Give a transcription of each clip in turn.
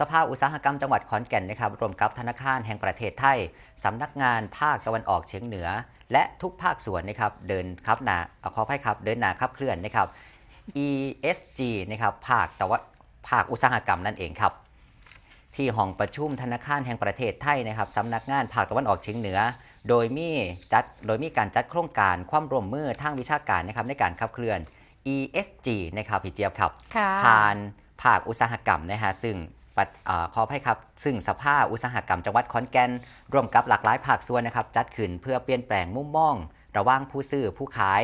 สภาอุตสาหกรรมจังหวัดขอนแก่นนะครับรวมกับธนาคารแห่งประเทศไทยสำนักงานภาคตะวันออกเฉียงเหนือ และทุกภาคส่วนนะครับเดินครับหนาเอ่อขออภัยครับเดินหนาขับเคลื่อนนะครับ ESG นะครับภาคตะวันภาคอุตสาหกรรมนั่นเองครับ ที่ห้องประชุมธนาคารแห่งประเทศไทยนะครับสำนักงานภาคตะวันออกเฉียงเหนือ โดยมีจัดโดยมีการจัดโครงการความร่วมมือทางวิชาการนะครับในการขับเคลื่อน ESG นะครับพี่เจี๊ยบครับค่ะผ่านภาคอุตสาหกรรมนะฮะซึ่งปัดอ่า ขออภัยครับ ซึ่งสภาอุตสาหกรรมจังหวัดขอนแก่นร่วมกับหลากหลายภาคส่วนนะครับ จัดขึ้นเพื่อเปลี่ยนแปลงมุมมอง ระหว่างผู้ซื้อผู้ขาย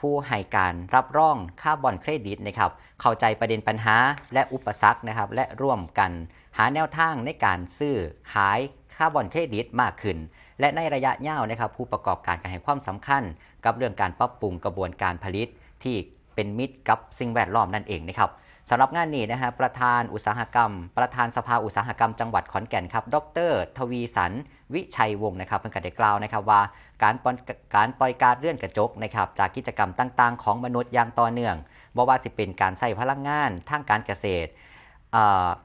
ผู้ให้การรับรองค่าบอนเครดิตนะครับ เข้าใจประเด็นปัญหาและอุปสรรคนะครับ และร่วมกันหาแนวทางในการซื้อขายค่าบอนเครดิตมากขึ้น และในระยะยาวนะครับ ผู้ประกอบการก็ให้ความสำคัญ กับเรื่องการปรับปรุงกระบวนการผลิตที่เป็นมิตรกับสิ่งแวดล้อมนั่นเองนะครับ สำหรับงานนี้นะฮะประธานอุตสาหกรรม ประธานสภาอุตสาหกรรมจังหวัดขอนแก่นครับ ดร ทวีสัน วิชัยวงศ์นะครับเพิ่งก็ได้กล่าวนะครับว่าการปล่อยการปล่อยการเลื่อนกระจกนะครับจากกิจกรรมต่างๆ ของมนุษย์อย่างต่อเนื่องบ่ว่าสิเป็นการใส่พลังงานทางการเกษตร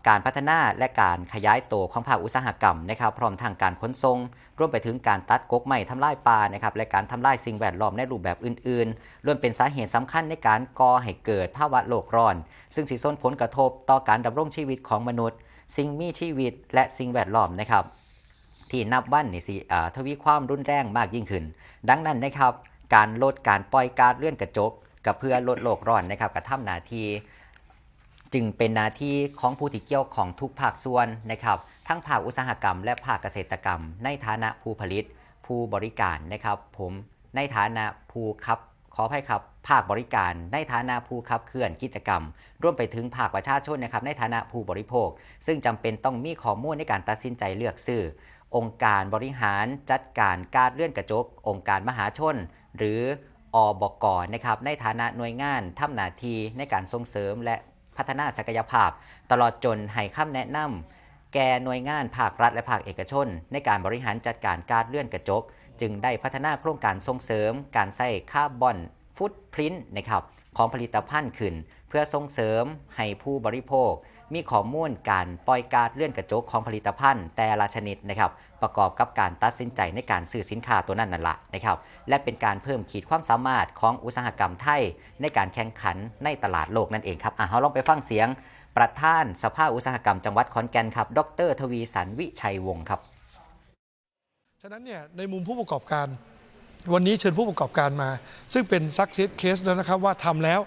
การพัฒนาและการขยายตัวของภาคอุตสาหกรรมนะครับ พร้อมทางการขนส่งรวมไปถึงการตัดกกไม้ทำลายป่านะครับและการทำลายสิ่งแวดล้อมในรูปแบบอื่นๆล้วนเป็นสาเหตุสำคัญในการก่อให้เกิดภาวะโลกร้อน ซึ่งสิส่งผลกระทบต่อการดำรงชีวิตของมนุษย์ สิ่งมีชีวิตและสิ่งแวดล้อมนะครับที่นับวันนี่สิทวีความรุนแรงมากยิ่งขึ้น ดังนั้นนะครับการลดการปล่อยกาซเลื่อนกระจกกับเพื่อลดโลกร้อนนะครับกระทำนาที จึงเป็นหน้าที่ของผู้ที่เกี่ยวของทุกภาคส่วนนะครับ ทั้งภาคอุตสาหกรรม และภาคเกษตรกรรม ในฐานะผู้ผลิต ผู้บริการนะครับ ผมในฐานะผู้ขับขออภัยครับ ภาคบริการในฐานะผู้ขับเคลื่อนกิจกรรม ร่วมไปถึงภาคประชาชนนะครับ ในฐานะผู้บริโภค ซึ่งจำเป็นต้องมีข้อมูลในการตัดสินใจเลือกซื้อ องค์การบริหารจัดการการเลื่อนกระจก องค์การมหาชน หรืออบกนะครับในฐานะหน่วยงานทำหน้าที่ในการส่งเสริมและ พัฒนาศักยภาพ ตลอดจนให้คำแนะนำแก่หน่วยงานภาครัฐและภาคเอกชน ในการบริหารจัดการการเลื่อนกระจก จึงได้พัฒนาโครงการส่งเสริม การใส่คาร์บอนฟุตพริ้นนะครับของผลิตภัณฑ์ขึ้น เพื่อส่งเสริมให้ผู้บริโภค มีข้อมูลการปล่อยกาซเลื่อนกระจกของผลิตภัณฑ์ แต่ละชนิดนะครับประกอบกับการตัดสินใจในการซื้อสินค้าตัวนั้นนั่นแหละนะครับและเป็นการเพิ่มขีดความสามารถของอุตสาหกรรมไทย ในการแข่งขันในตลาดโลกนั่นเองครับอะเราลองไปฟังเสียง ประธานสภาอุตสาหกรรมจังหวัดขอนแก่นครับ ดร ทวีสันวิชัยวงศ์ครับฉะนั้นเนี่ยในมุมผู้ประกอบการวันนี้เชิญผู้ประกอบการมา ซึ่งเป็น success case แล้วนะครับว่าทำแล้ว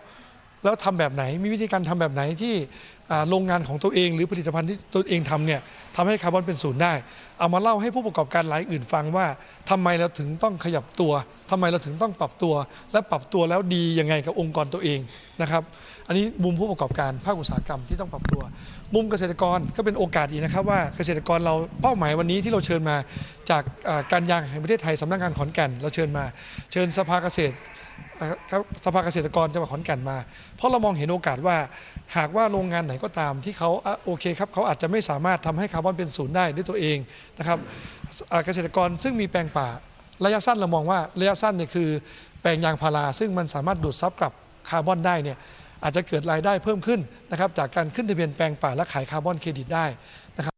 แล้วทำแบบไหน มีวิธีการทำแบบไหนที่โรงงานของตัวเอง หรือผลิตภัณฑ์ที่ตัวเองทำเนี่ยทำให้คาร์บอนเป็นศูนย์ได้ เอามาเล่าให้ผู้ประกอบการรายอื่นฟังว่าทำไมเราถึงต้องขยับตัว ทำไมเราถึงต้องปรับตัว และปรับตัวแล้วดียังไงกับองค์กรตัวเองนะครับ อันนี้มุมผู้ประกอบการภาคอุตสาหกรรมที่ต้องปรับตัว มุมเกษตรกรก็เป็นโอกาสอีกนะครับ ว่าเกษตรกรเราเป้าหมายวันนี้ที่เราเชิญมาจากการยางแห่งประเทศไทยสำนักงานขอนแก่น เราเชิญมา เชิญสภาเกษตรสภาเกษตรกรจังหวัดขอนแก่นมา เพราะเรามองเห็นโอกาสว่าหากว่าโรงงานไหนก็ตามที่เขาโอเคครับเขาอาจจะไม่สามารถทำให้คาร์บอนเป็นศูนย์ได้ด้วยตัวเองนะครับเกษตรกรซึ่งมีแปลงป่า ระยะสั้นเรามองว่าระยะสั้นเนี่ยคือแปลงยางพาราซึ่งมันสามารถดูดซับกับคาร์บอนได้เนี่ยอาจจะเกิดรายได้เพิ่มขึ้นนะครับจากการขึ้นทะเบียนแปลงป่าและขายคาร์บอนเครดิตได้นะครับ